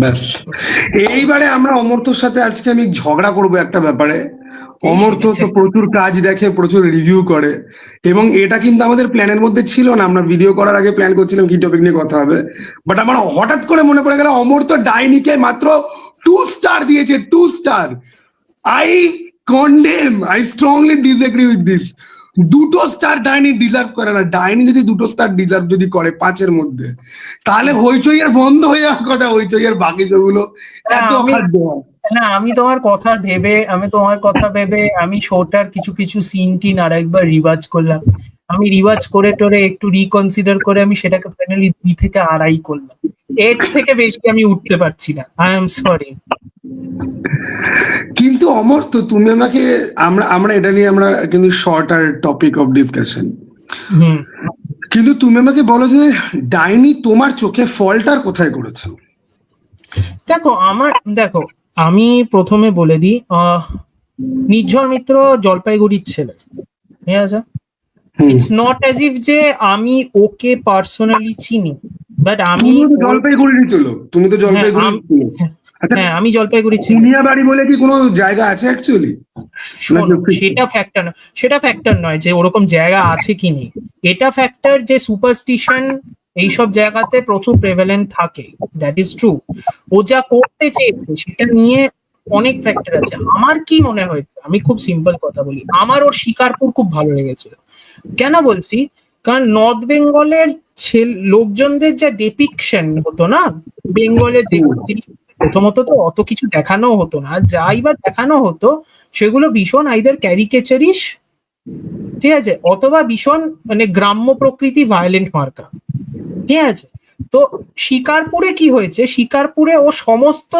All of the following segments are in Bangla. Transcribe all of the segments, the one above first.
ব্যাস। এইবারে আমরা অমর্তর সাথে আজকে আমি ঝগড়া করব একটা ব্যাপারে। অমর্ত তো প্রচুর কাজ দেখে প্রচুর রিভিউ করে এবং এটা কিন্তু আমাদের প্ল্যানের মধ্যে ছিল না। আমরা ভিডিও করার আগে প্ল্যান করছিলাম কি টপিক নিয়ে কথা হবে। বাট আমার হঠাৎ করে মনে পড়ে গেল অমর্ত ডাইনিকে মাত্র টু স্টার দিয়েছে two star I condemn I strongly disagree with this দুটো স্টার ডাইনি ডিজার্ভ করে না। ডাইনি যদি দুটো স্টার ডিজার্ভ যদি করে পাঁচের মধ্যে তাহলে হইচই আর বন্ধ হয়ে যাওয়ার কথা হইচই আর বাকি যেগুলো এত আমি- অখাদ্য না আমি তোমার কথা ভেবে আমি তোমার কথা ভেবে আমি শোটার কিছু কিছু সিন টিন আর একবার রিওয়াজ করলাম। আমি রিওয়াজ করে টোরে একটু রিকনসিডার করে আমি সেটাকে ফাইনালি দুই থেকে আড়াই করলাম। এর থেকে বেশি আমি উঠতে পারছি না। আই এম সরি কিন্তু অমর তো তুমি আমাকে আমরা আমরা এটা নিয়ে আমরা কিন্তু শর্ট আর টপিক অফ ডিসকাশন কিন্তু তুমি আমাকে বলো যে ডাইনি তোমার চোখে ফলটার কোথায় করেছে? দেখো আমার দেখো আমি প্রথমে বলে দিই নির্ঝর মিত্র জলপাইগুড়ির ছেলে ঠিক আছে? ইটস নট অ্যাজ ইফ যে আমি ওকে পার্সোনালি চিনি বাট আমি তুমি তো লোক তুমি তো জলপাইগুড়ি আম- হ্যাঁ আমি চিনিয়া বাড়ি বলে কি কোনো জায়গা আছে অ্যাকচুয়ালি নাকি- সেটা ফ্যাক্টর সেটা ফ্যাক্টর নয় যে ওরকম জায়গা আছে কি নেই। এটা ফ্যাক্টর যে সুপারস্টিশন এইসব জায়গাতে প্রচুর প্রেভেলেন্ট থাকে। দ্যাট ইজ ট্রু ও যা করতে চেয়েছে সেটা নিয়ে অনেক ফ্যাক্টর আছে। আমার কি মনে হয়েছে আমি খুব সিম্পল কথা বলি আমার ওর শিকারপুর খুব ভালো লেগেছিল। কেন বলছি? কারণ নর্থ বেঙ্গলের ছেল- লোকজনদের যা ডেপিকশন হতো না বেঙ্গলের যে প্রথমত তো অত কিছু দেখানো হতো না। যাই বা দেখানো হতো, সেগুলো ভীষণ আইদার ক্যারিকেচারিস ঠিক আছে, অথবা ভীষণ মানে গ্রাম্য প্রকৃতি ভায়োলেন্ট মার্কা, ঠিক আছে। তো শিকারপুরে কি হয়েছে? শিকারপুরে ও সমস্ত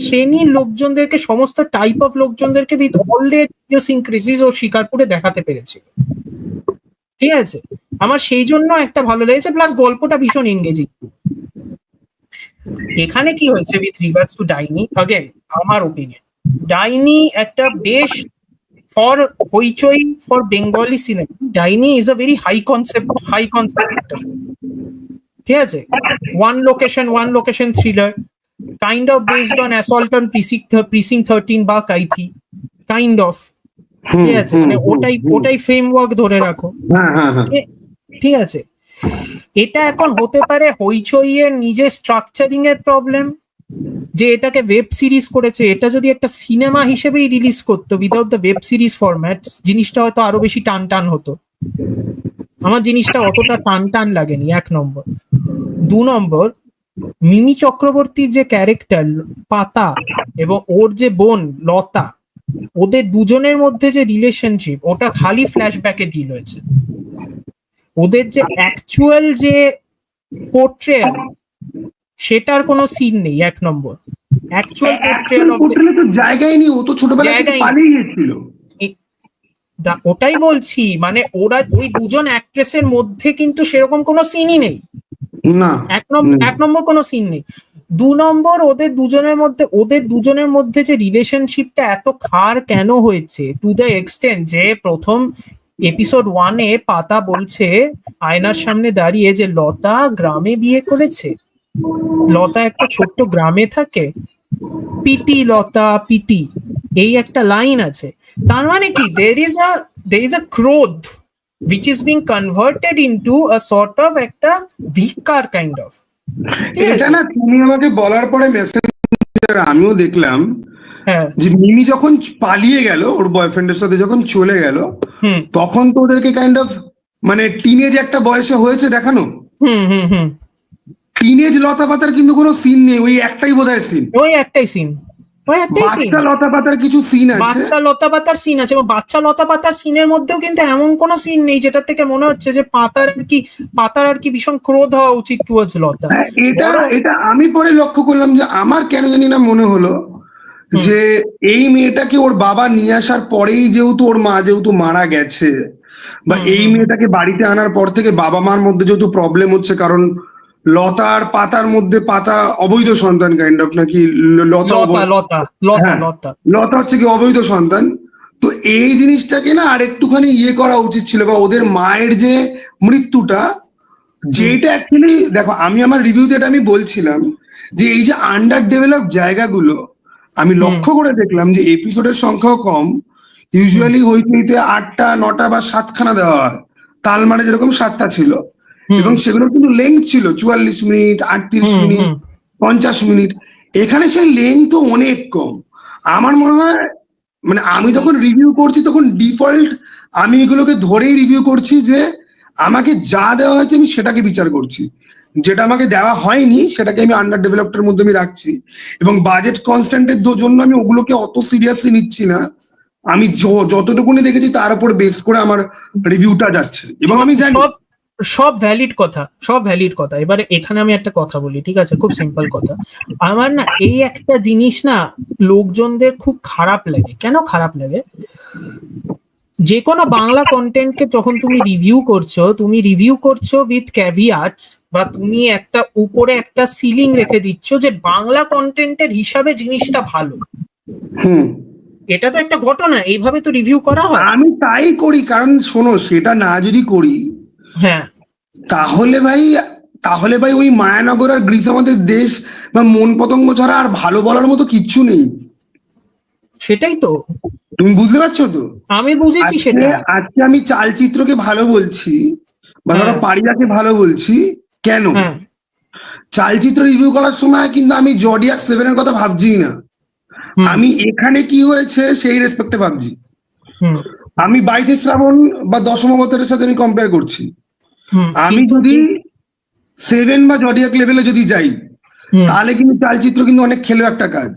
শ্রেণির লোকজনদেরকে, সমস্ত টাইপ অফ লোকজনদেরকে উইথ অল ইডিওসিনক্রেসিস ও শিকারপুরে দেখাতে পেরেছিল। ঠিক আছে? আমার সেই জন্য একটা ভালো লেগেছে প্লাস গল্পটা ভীষণ এনগেজিং এখানে কি হয়েছে with regards to Daini? Again আমার ওপিনিয়ন ডাইনি একটা বেশ for Hoichoi for Bengali cinema Daini is a very high concept high concept একটা শো ঠিক আছে? One location one location thriller kind of based on assault on precinct precinct thirteen বা কাইথি কাইন্ড অফ ঠিক আছে? মানে ওটাই ওটাই ফ্রেমওয়ার্ক ধরে রাখো। ঠিক আছে? এটা এখন হতে পারে হইচই এর নিজের স্ট্রাকচারিং এর প্রবলেম যে এটাকে ওয়েব সিরিজ করেছে। এটা যদি একটা সিনেমা হিসেবেই রিলিজ করতো without the web series format জিনিসটা হয়তো আরও বেশি টান টান হতো। আমার জিনিসটা অতটা টান টান লাগেনি, এক নম্বর। দু নম্বর, মিমি চক্রবর্তীর যে ক্যারেক্টার পাতা, এবং ওর যে বোন, লতা, ওদের দুজনের মধ্যে যে রিলেশনশিপ ওটা খালি ফ্ল্যাশব্যাকে ডিল হয়েছে। ওদের যে অ্যাকচুয়াল যে পোর্ট্রেয়াল সেটার কোনো সিন নেই এক নম্বর। অ্যাকচুয়াল পোর্ট্রেয়াল তো জায়গাই নেই ও তো ছোটবেলা থেকে পালিয়ে গেছিল ওটাই বলছি মানে ওরা ওই দুজন অ্যাক্ট্রেসের মধ্যে কিন্তু সেরকম কোনো সিনই নেই। না। এক নম্বর এক নম্বর কোনো সিন নেই। দু নম্বর ওদের দুজনের মধ্যে ওদের দুজনের মধ্যে যে রিলেশনশিপটা এত খার কেন হয়েছে টু দ্য এক্সটেন্ট যে প্রথম এপিসোড ওয়ানে পাতা বলছে, আয়নার সামনে দাঁড়িয়ে যে লতা গ্রামে বিয়ে করেছে। লতা একটা ছোট্ট গ্রামে থাকে। পিটি লতা, পিটি, এই একটা লাইন আছে। তার মানে কি? দের is a there is a ক্রোধ which is being converted into a sort of একটা ধিক্কার কাইন্ড অফ এটা না তুমি আমাকে বলার পরে মেসেঞ্জার আমিও দেখলাম যে মিমি যখন পালিয়ে গেল ওর বয়ফ্রেন্ডের সাথে যখন চলে গেল তখন তো ওদেরকে কাইন্ড অফ মানে টিনেজ একটা বয়সে হয়েছে দেখানো। হুম হুম হুম। টিনেজ লতা পাতার কিন্তু কোনো সিন নেই ওই একটাই বোধহয় সিন ওই একটাই সিন বাচ্চা লতা পাতার কিছু সিন আছে। বাচ্চা লতা পাতার সিন আছে এবং বাচ্চা লতা পাতার সিনের মধ্যেও কিন্তু এমন কোনো সিন নেই যেটা থেকে মনে হচ্ছে যে পাতার আর কি পাতার আর কি ভীষণ ক্রোধ হওয়া উচিত টুয়ার্ডস লতা। হ্যাঁ, এটা এটা আমি পরে লক্ষ্য করলাম যে আমার কেন জানি না মনে হলো যে এই মেয়েটাকে ওর বাবা নিয়ে আসার পরেই যেহেতু ওর মা যেহেতু মারা গেছে? বা এই মেয়েটাকে বাড়িতে আনার পর থেকে বাবা মার মধ্যে যেহেতু প্রবলেম হচ্ছে কারণ লতার পাতার মধ্যে পাতা অবৈধ সন্তান কাইন্ড অফ নাকি লতা লতা লতা লতা হ্যাঁ। লতা। লতা হচ্ছে কি অবৈধ সন্তান। তো এই জিনিসটাকে না আর একটুখানি ইয়ে করা উচিত ছিল বা ওদের মায়ের যে মৃত্যুটা যেটা অ্যাকচুয়ালি দেখো আমি আমার রিভিউতে এটা আমি বলছিলাম যে এই যে আন্ডার ডেভেলপ জায়গাগুলো আমি লক্ষ্য করে দেখলাম যে এপিসোডের সংখ্যাও কম। ইউজুয়ালি হইতে আটটা নটা বা সাতখানা দেওয়া হয়। তালমারে যেরকম সাতটা ছিল। এবং সেগুলো কিন্তু লেন্থ ছিল চুয়াল্লিশ মিনিট আটত্রিশ মিনিট পঞ্চাশ মিনিট। এখানে সেই লেন্থ তো অনেক কম। আমার মনে হয় মানে আমি যখন রিভিউ করছি তখন ডিফল্ট আমি এগুলোকে ধরেই রিভিউ করছি যে আমাকে যা দেওয়া হয়েছে আমি সেটাকে বিচার করছি। যেটা আমাকে দেওয়া হয়নি, সেটাকে আমি আন্ডার ডেভেলপটার মধ্যে আমি রাখছি। এবং বাজেট কনস্ট্যান্টের জন্য আমি ওগুলোকে অত সিরিয়াসলি নিচ্ছি না। আমি যতটুকুনি দেখেছি তার উপর বেস করে আমার রিভিউটা যাচ্ছে। এবং আমি জানি সব ভ্যালিড কথা, সব ভ্যালিড কথা। এবারে এখানে আমি একটা কথা বলি, ঠিক আছে? খুব সিম্পল কথা। আমার না এই একটা জিনিস না, লোকজনদের খুব খারাপ লাগে। কেন খারাপ লাগে? যে কোনো বাংলা কন্টেন্টকে যখন তুমি রিভিউ করছ তুমি রিভিউ করছ উইথ ক্যাভিয়ার্টস বা তুমি একটা উপরে একটা সিলিং রেখে দিচ্ছ যে বাংলা কন্টেন্টের হিসাবে জিনিসটা ভালো। হুম। এটা তো একটা ঘটনা এইভাবে তো রিভিউ করা হয়। আমি তাই করি কারণ শোনো সেটা না যদি করি হ্যাঁ। তাহলে ভাই তাহলে ভাই ওই মায়ানগর আর গ্রিস আমাদের দেশ বা মন পতঙ্গ ছাড়া আর ভালো বলার মতো কিচ্ছু নেই। সেটাই তো। তুমি বুঝতে পারছ তো? আমি বুঝেছি সেটা। আজকে আমি চালচিত্রকে ভালো বলছি বা ধরো পারিয়াকে ভালো বলছি কেন? হ্যাঁ। চালচিত্র রিভিউ করার সময় কিন্তু আমি জডিয়াক সেভেনের কথা ভাবছি না। আমি এখানে কি হয়েছে সেই রেসপেক্টে ভাবছি। আমি বাইশে শ্রাবণ বা দশম অবতারের সাথে আমি কম্পেয়ার করছি। আমি যদি সেভেন বা জডিয়াক লেভেলে যদি যাই তাহলে কিন্তু চালচিত্র কিন্তু অনেক খেলো একটা কাজ।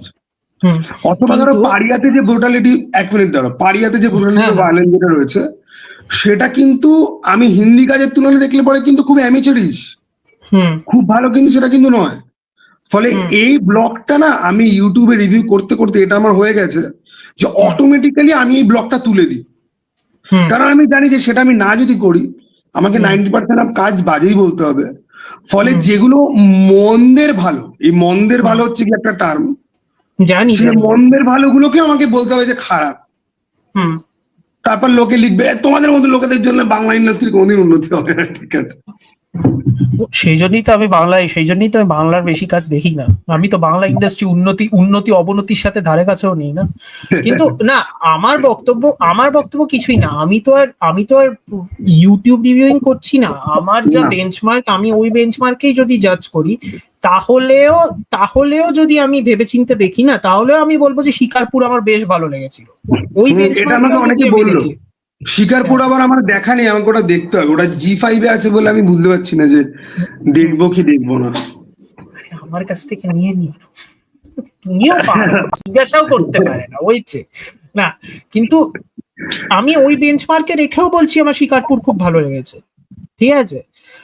অথবা ধরো পাড়িয়াতে যে ব্রুটালিটি এক মিনিট ধরো পাড়িয়াতে যে ব্রুটালিটি হ্যাঁ। ভায়োলেন্স যেটা রয়েছে সেটা কিন্তু আমি হিন্দি কাজের তুলনায় দেখলে পরে কিন্তু খুব অ্যামেচারিস হুম, খুব ভালো কিন্তু সেটা কিন্তু নয়। ফলে এই ব্লগটা না আমি ইউটিউবে রিভিউ করতে করতে এটা আমার হয়ে গেছে যে অটোমেটিক্যালি আমি এই ব্লগটা তুলে দিই। কারণ আমি জানি যে সেটা আমি না যদি করি আমাকে। নাইনটি পার্সেন্ট অফ কাজ বাজেই বলতে হবে। ফলে যেগুলো মন্দের ভালো এই মন্দের ভালো হচ্ছে কি একটা টার্ম জানি। মন্দের ভালোগুলোকে আমাকে বলতে হবে যে খারাপ। হুম, তারপর লোকে লিখবে তোমাদের মতো লোকেদের জন্য বাংলা ইন্ডাস্ট্রি কোনদিন উন্নতি হবে না। ঠিক আছে। সেই জন্যই তো আমি বাংলায় সেই জন্যই তো আমি বাংলার বেশি কাজ দেখি না। আমি তো বাংলা ইন্ডাস্ট্রি উন্নতি উন্নতি অবনতির সাথে ধারে কাছেও নেই না। কিন্তু না আমার বক্তব্য আমার বক্তব্য কিছুই না। আমি তো আর আমি তো আর ইউটিউব রিভিউইং করছি না। আমার যা বেঞ্চমার্ক আমি ওই বেঞ্চমার্কেই যদি জাজ করি তাহলেও তাহলেও যদি আমি ভেবেচিন্তে দেখি না তাহলেও আমি বলব যে শিকারপুর আমার বেশ ভালো লেগেছিল। ওই বেঞ্চমার্ক অনেকে বলল। শিকারপুর আবার আমার দেখা নেই আমাকে ওটা দেখতে হবে। ওটা জি ফাইভে আছে বলে আমি বুঝতে পারছি না যে দেখব কি দেখব না। আমার কাছ থেকে নিয়ে নিও। তুমিও জিজ্ঞাসাও করতে পারে না ওইছে না কিন্তু আমি ওই বেঞ্চমার্কে রেখেও বলছি আমার শিকারপুর খুব ভালো লেগেছে। ঠিক আছে?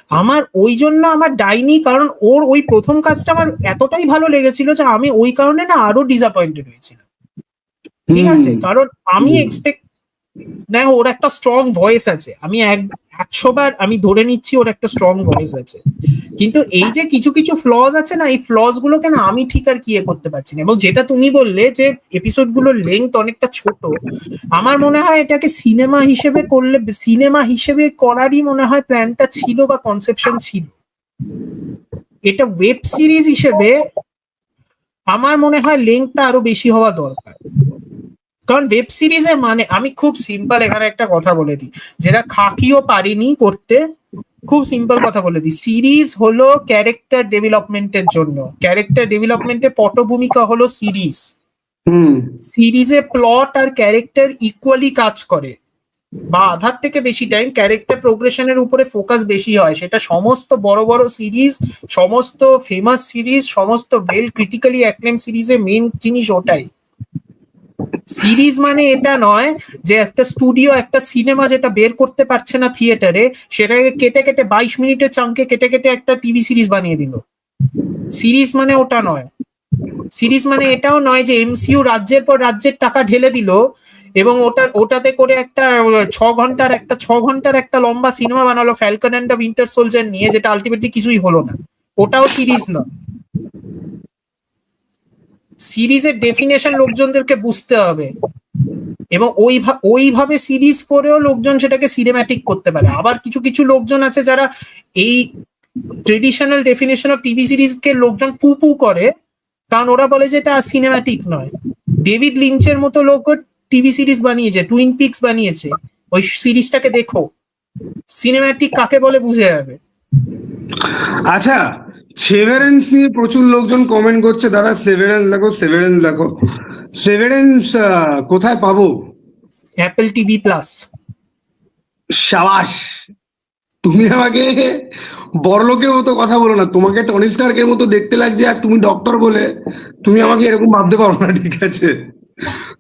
আমার ওই জন্য আমার ডাইনি কারণ ওর ওই প্রথম কাজটা আমার এতটাই ভালো লেগেছিল যে আমি ওই কারণে না আরও ডিসঅ্যাপয়েন্টেড হয়েছিলাম। ঠিক আছে? কারণ আমি এক্সপেক্ট দেখো ওর একটা স্ট্রং ভয়েস আছে। আমি এক একশো বার আমি ধরে নিচ্ছি ওর একটা স্ট্রং ভয়েস আছে। কিন্তু এই যে কিছু কিছু ফ্লজ আছে না, এই ফ্লজ গুলোকে না আমি ঠিক আর কি করতে পারছি না। এবং যেটা তুমি বললে যে এপিসোডগুলোর লেন্থ অনেকটা ছোট, আমার মনে হয় এটাকে সিনেমা হিসেবে করলে সিনেমা হিসেবে করারই মনে হয় প্ল্যানটা ছিল বা কনসেপশন ছিল। এটা ওয়েব সিরিজ হিসেবে আমার মনে হয় লেন্থটা আরও বেশি হওয়া দরকার। কারণ ওয়েব সিরিজে মানে আমি খুব সিম্পল এখানে একটা কথা বলে দিই। যেটা খাকিও পারিনি করতে খুব সিম্পল কথা বলে দিই। সিরিজ হলো ক্যারেক্টার ডেভেলপমেন্টের জন্য। ক্যারেক্টার ডেভেলপমেন্টের পটভূমিকা হলো সিরিজ হুম। সিরিজে প্লট আর ক্যারেক্টার ইকুয়ালি কাজ করে। বা আধার থেকে বেশি টাইম ক্যারেক্টার প্রোগ্রেশনের উপরে ফোকাস বেশি হয়। সেটা সমস্ত বড় বড় সিরিজ সমস্ত ফেমাস সিরিজ সমস্ত ওয়েল ক্রিটিক্যালি অ্যাক্লেম সিরিজের মেন জিনিস ওটাই। সিরিজ মানে এটা নয় যে একটা স্টুডিও, একটা সিনেমা যেটা বের করতে পারছে না থিয়েটারে, সেটাকে কেটে কেটে বাইশ মিনিটের চাঙ্কে কেটে কেটে একটা টিভি সিরিজ বানিয়ে দিল। সিরিজ মানে ওটা নয়। সিরিজ মানে এটাও নয় যে এমসিইউ রাজ্যের পর রাজ্যের টাকা ঢেলে দিল এবং ওটা, ওটাতে করে একটা, ছ ঘণ্টার একটা, ছ ঘণ্টার একটা লম্বা সিনেমা বানালো Falcon and the Winter Soldier নিয়ে, যেটা আলটিমেটলি কিছুই হলো না। ওটাও সিরিজ না সিরিজের ডেফিনেশন লোকজনদেরকে বুঝতে হবে। এবং ওই ওইভাবে সিরিজ করেও লোকজন সেটাকে সিনেম্যাটিক করতে পারে। আবার কিছু কিছু লোকজন আছে যারা এই ট্রেডিশনাল ডেফিনেশন অফ টিভি সিরিজকে লোকজন পু পু করে, কারণ ওরা বলে যে এটা সিনেম্যাটিক নয়। ডেভিড লিঞ্চের মতো লোক টিভি সিরিজ বানিয়েছে টুইন পিক্স বানিয়েছে। ওই সিরিজটাকে দেখো। সিনেম্যাটিক কাকে বলে বুঝে যাবে। আচ্ছা সেভারেন্স নিয়ে প্রচুর লোকজন কমেন্ট করছে দাদা সেভারেন্স দেখো সেভারেন্স দেখো। সেভারেন্স কোথায় পাবো? অ্যাপেল টিভি প্লাস সাবাস তুমি আমাকে বড়লোকের মতো কথা বলো না। তোমাকে টনি স্টার্কের মতো দেখতে লাগছে আর তুমি ডক্টর বলে। তুমি আমাকে এরকম ভাবতে পারো না ঠিক আছে?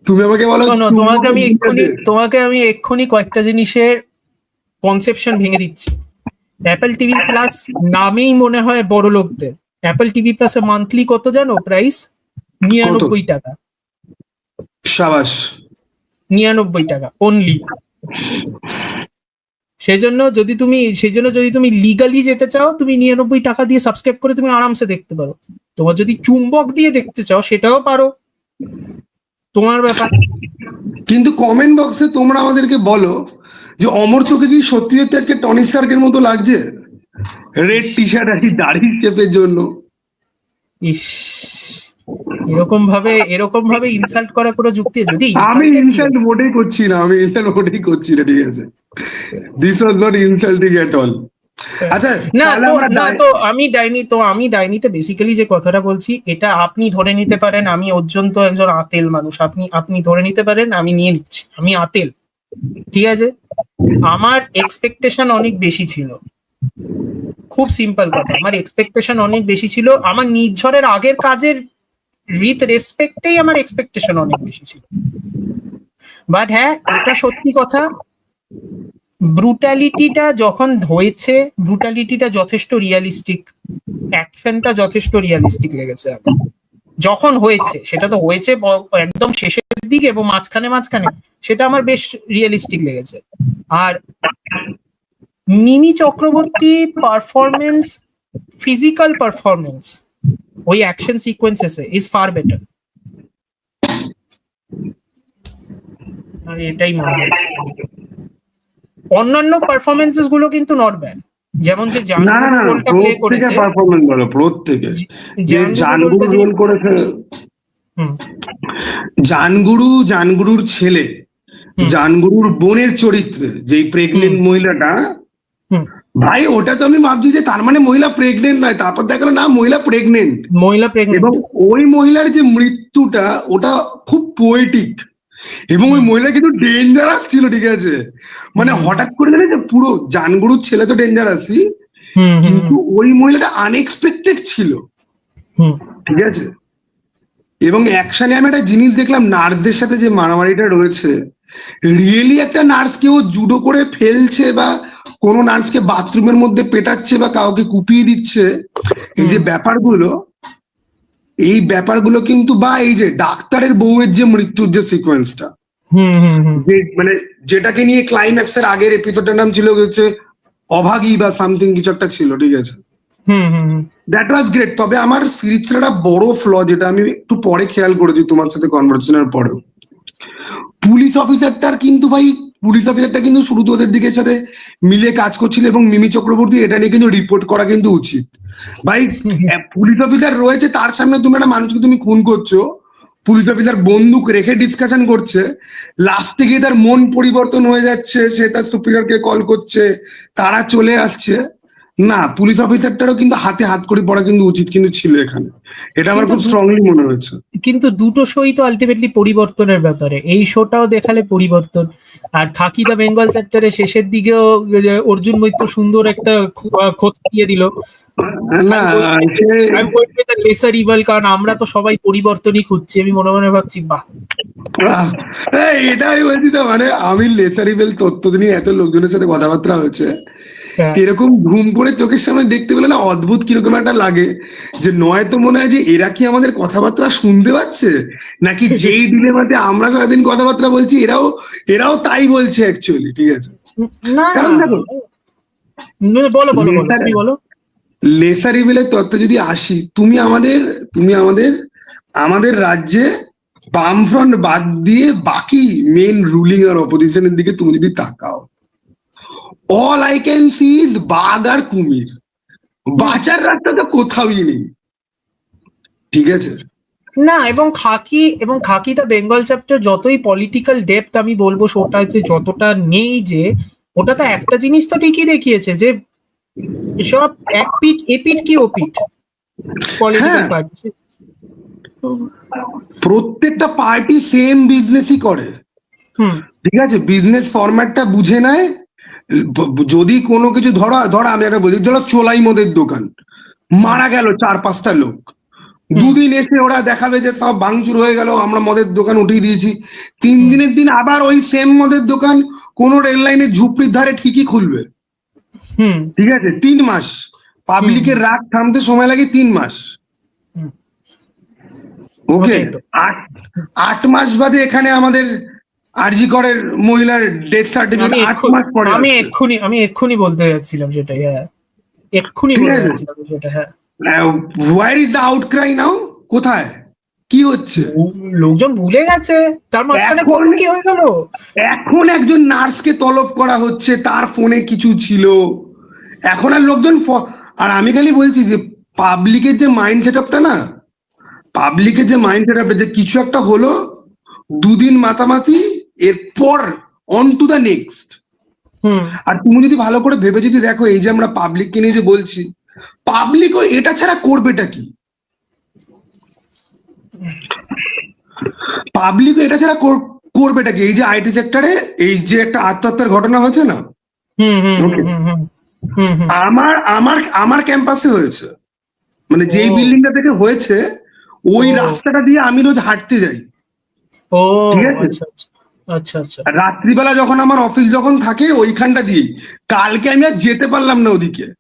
তুমি আমাকে বলো তোমাকে আমি এক্ষুনি তোমাকে আমি এক্ষুনি কয়েকটা জিনিসের কনসেপশন ভেঙে দিচ্ছি। অ্যাপেল টিভি প্লাস নামেই মনে হয় বড় লোকদের। অ্যাপেল টিভি প্লাস প্লাসে মান্থলি কত জানো? প্রাইস নিরানব্বই টাকা। সাবাস। নিরানব্বই টাকা অনলি সেজন্য যদি তুমি সেজন্য যদি তুমি লিগালি যেতে চাও তুমি নিরানব্বই টাকা দিয়ে সাবস্ক্রাইব করে তুমি আরামসে দেখতে পারো। তোমার যদি চুম্বক দিয়ে দেখতে চাও সেটাও পারো। তোমার ব্যাপার কিন্তু কমেন্ট বক্সে তোমরা আমাদেরকে বলো যে অমর্ত্যকে কি সত্যি সত্যি আজকে টনি স্টার্কের মতো লাগছে? রেড টি শার্ট আছে দাড়ির শেপের জন্য। ইস এরকম ভাবে এরকম ভাবে ইনসাল্ট করা কোনো যুক্তি যদি আমি ইনসাল্ট মোটেই করছি না আমি ইনসাল্ট মোটেই করছি না ঠিক আছে। This was not insulting at all আচ্ছা না তো না তো আমি ডাইনি তো আমি ডাইনিতে বেসিক্যালি যে কথাটা বলছি এটা আপনি ধরে নিতে পারেন আমি অর্জন্ত একজন আতেল মানুষ। আপনি আপনি ধরে নিতে পারেন আমি নিয়ে নিচ্ছি। আমি আতেল। ঠিক আছে? আমার এক্সপেকটেশন অনেক বেশি ছিল। খুব সিম্পল কথা। আমার এক্সপেকটেশন অনেক বেশি ছিল। আমার নির্ঝরের আগের কাজের উইথ রেসপেক্টেই আমার এক্সপেকটেশন অনেক বেশি ছিল। বাট হ্যাঁ এটা সত্যি কথা। ব্রুটালিটিটা যখন হয়েছে ব্রুটালিটিটা যথেষ্ট রিয়ালিস্টিক অ্যাকশনটা যথেষ্ট রিয়ালিস্টিক লেগেছে আমার। যখন হয়েছে, সেটা তো হয়েছে একদম শেষের দিকে এবং মাঝখানে মাঝখানে সেটা আমার বেশ রিয়েলিস্টিক লেগেছে। আর Mimi Chakraborty performance physical performance ওই অ্যাকশন সিকোয়েন্সেসে ইজ ফার বেটার আর এটাই মনে হয়েছে অন্যান্য পারফরমেন্সেসগুলো কিন্তু নট ব্যাড যেমন যে না রোলটা প্লে করেছে। প্রত্যেকে যে যে- রোল করেছে জানগুরু জানগুরুর ছেলে। জানগুরুর বোনের চরিত্রে যেই প্রেগনেন্ট মহিলাটা ভাই ওটা তো আমি ভাবছি যে তার মানে মহিলা প্রেগনেন্ট নয় তারপর দেখাল না মহিলা প্রেগনেন্ট মহিলা প্রেগনেন্ট এবং ওই মহিলার যে মৃত্যুটা ওটা খুব পোয়েটিক এবং ওই মহিলা কিন্তু ডেঞ্জারাস ছিল ঠিক আছে? মানে হঠাৎ করে জানে যে পুরো জানগুরুর ছেলে তো ডেঞ্জারাসই কিন্তু ওই মহিলাটা আনএক্সপেক্টেড ছিল। ঠিক আছে? এবং অ্যাকশনে আমি একটা জিনিস দেখলাম নার্সদের সাথে যে মারামারিটা রয়েছে রিয়েলি একটা নার্স কেউ জুডো করে ফেলছে বা কোনো নার্সকে বাথরুমের মধ্যে পেটাচ্ছে বা কাউকে কুপিয়ে দিচ্ছে এই যে ব্যাপারগুলো এই ব্যাপারগুলো কিন্তু বা এই যে ডাক্তারের বউয়ের যে মৃত্যুর যে সিকোয়েন্সটা হুম হুম হুম। যে মানে যেটাকে নিয়ে ক্লাইম্যাক্সের আগের এপিসোডটার নাম ছিল হচ্ছে অভাগী বা সামথিং কিছু একটা ছিল ঠিক আছে? দ্যাট ওয়াজ গ্রেট তবে আমার সিরিজটার একটা বড় ফ্ল যেটা আমি একটু পরে খেয়াল করেছি তোমার সাথে কনভারসেশনের পরেও। পুলিশ অফিসারটার কিন্তু ভাই পুলিশ অফিসারটা কিন্তু শুরুতে ওদের দিকের সাথে মিলে কাজ করছিল এবং মিমি চক্রবর্তী এটা নিয়ে কিন্তু রিপোর্ট করা কিন্তু উচিত। ভাই পুলিশ অফিসার রয়েছে তার সামনে তুমি একটা মানুষকে তুমি খুন করছ। পুলিশ অফিসার বন্দুক রেখে ডিসকাশন করছে। লাস্টে গিয়ে তার মন পরিবর্তন হয়ে যাচ্ছে সে তার সুপিরিয়রকে কল করছে তারা চলে আসছে। না পুলিশ অফিসারটারও কিন্তু হাতে হাত করে পড়া কিন্তু উচিত কিন্তু ছিল এখানে। এটা আমার খুব স্ট্রংলি মনে হয়েছে। কিন্তু দুটো শোই তো আলটিমেটলি পরিবর্তনের ব্যাপারে। এই শোটাও দেখালে পরিবর্তন। আর থাকি দা বেঙ্গল চ্যাপ্টারের শেষের দিকেও অর্জুন মৈত্র সুন্দর একটা খোঁজ দিয়ে দিল। না সে- লেসার ইভাল কারণ আমরা তো সবাই পরিবর্তনই খুঁজছি। আমি মনে মনে ভাবছি বাহ। আহ, এই, এটা আমি বলছি তো মানে আমি লেসারিবেল তত্ত্ব নিয়ে এত লোকজনের সাথে কথাবার্তা হয়েছে। হ্যাঁ। এরকম ঘুম করে চোখের সামনে দেখতে পেলে না অদ্ভুত কীরকম একটা লাগে। যে নয়তো মনে হয় যে এরা কি আমাদের কথাবার্তা শুনতে পাচ্ছে? নাকি যেই ডিলেমাতে আমরা সারাদিন কথাবার্তা বলছি এরাও এরাও তাই বলছে অ্যাকচুয়ালি ঠিক আছে? কারণ দেখো বলো বলো বলো। লেসার- বলো তত্ত্ব যদি আসি, তুমি আমাদের তুমি আমাদের আমাদের রাজ্যে বামফ্রন্ট বাদ দিয়ে বাকি মেন রুলিং আর অপোজিশনের দিকে তুমি যদি তাকাও all I can see is বাঘ আর কুমির। বাঁচার রাস্তা তো কোথাওই নেই। ঠিক আছে? না, এবং খাকি এবং খাকি দা বেঙ্গল চ্যাপ্টার যতই পলিটিক্যাল ডেপথ আমি বলব ওটা যে যতটা নেই যে, ওটা তো একটা জিনিস তো ঠিকই দেখিয়েছে যে সব এক এ পিঠ কি ও পিঠ? পলিটিক্যাল হ্যাঁ। পার্টি প্রত্যেকটা পার্টি সেম বিজনেসই করে। ঠিক আছে? বিজনেস ফরম্যাটটা বুঝে নেয়। যদি কোনো কিছু ধরো ধরো আমি একটা বলি ধরো চোলাই মদের দোকান। মারা গেল চার পাঁচটা লোক। দুদিন এসে ওরা দেখাবে যে সব ভাঙচুর হয়ে গেল আমরা মদের দোকান উঠিয়ে দিয়েছি। তিন দিনের দিন আবার ওই সেম মদের দোকান কোন রেল লাইনের ঝুপড়ির ধারে ঠিকই খুলবে। হুম ঠিক আছে? তিন মাস। পাবলিকের রাগ থামতে সময় লাগে তিন মাস। ওকে। আট আট মাস বাদে এখানে আমাদের আরজি করের মহিলার ডেথ সার্টিফিকেট আট মাস পরে আমি এক্ষুনি আমি এক্ষুনি বলতে যাচ্ছিলাম সেটাই হ্যাঁ। এক্ষুনি বলতে যাচ্ছিলাম সেটা হ্যাঁ। Where is the outcry now কোথায়? কি হচ্ছে? লোকজন ভুলে গেছে। তার মাঝখানে কি হয়ে গেল? এখন একজন নার্সকে তলব করা হচ্ছে। তার ফোনে কিছু ছিল। এখন আর লোকজন আর আমি খালি বলছি যে পাবলিকের যে মাইন্ড সেটআপটা না পাবলিকের যে মাইন্ড সেট আপটা যে কিছু একটা হলো দুদিন মাতামাতি এরপর on to the next hmm. আর তুমি যদি ভালো করে ভেবে যদি দেখো এই যে আমরা পাবলিককে নিয়ে যে বলছি পাবলিকও এটা ছাড়া করবেটা কি? পাবলিকও এটা ছাড়া কর- করবেটা কি? এই যে আইটি সেক্টরে এই যে একটা আত্মহত্যার ঘটনা হয়েছে না? আমার আমার আমার ক্যাম্পাসে হয়েছে। মানে যেই। বিল্ডিংটা থেকে হয়েছে ওই রাস্তাটা দিয়ে আমি রোজ হাঁটতে যাই। ও ঠিক আছে? আচ্ছা আচ্ছা আচ্ছা রাত্রিবেলা যখন আমার অফিস যখন থাকে ওইখানটা দিয়েই। কালকে আমি আর যেতে পারলাম না ওদিকে।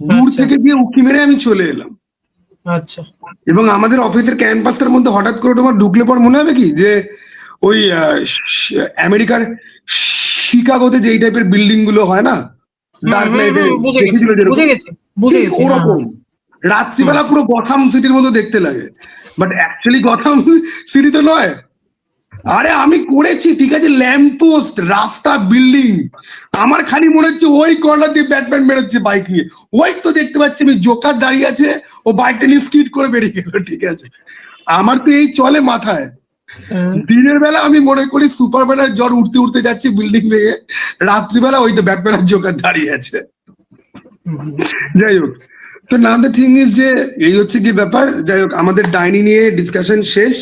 দূর। থেকে গিয়ে উকি মেরে আমি চলে এলাম। আচ্ছা। এবং আমাদের অফিসের ক্যাম্পাসটার মধ্যে হঠাৎ করে তোমার ঢুকলে পর মনে হবে কি? যে ওই আমেরিকার শিকাগোতে যেই টাইপের বিল্ডিংগুলো হয় না? ডার্ক হুম, বুঝে গেছি বুঝে গেছি বুঝে গেছি হ্যাঁ, ওরকম রাত্রিবেলা পুরো গথাম সিটির মতো দেখতে লাগে। বাট অ্যাকচুয়ালি গথাম সিটি তো নয়। আরে আমি করেছি ঠিক আছে ল্যাম্প পোস্ট রাস্তা বিল্ডিং আমার খালি মনে হচ্ছে ওই কর্নার দিয়ে ব্যাটম্যান বেরোচ্ছে বাইক নিয়ে। ওই তো দেখতে পাচ্ছি আমি জোকার দাঁড়িয়ে আছে ও বাইকটা নিয়ে স্কিড করে বেরিয়ে গেল ঠিক আছে। আমার তো এই চলে মাথায়। দিনের বেলা আমি মনে করি সুপারম্যানের জ্বর উঠতে উঠতে যাচ্ছি বিল্ডিং থেকে রাত্রিবেলা ওই তো ব্যাটম্যানের জোকার দাঁড়িয়ে আছে। যাই হোক, তো না দ্য থিং ইজ যে, এই হচ্ছে কি ব্যাপার? যাই হোক, আমাদের ডাইনি নিয়ে ডিসকাশন শেষ।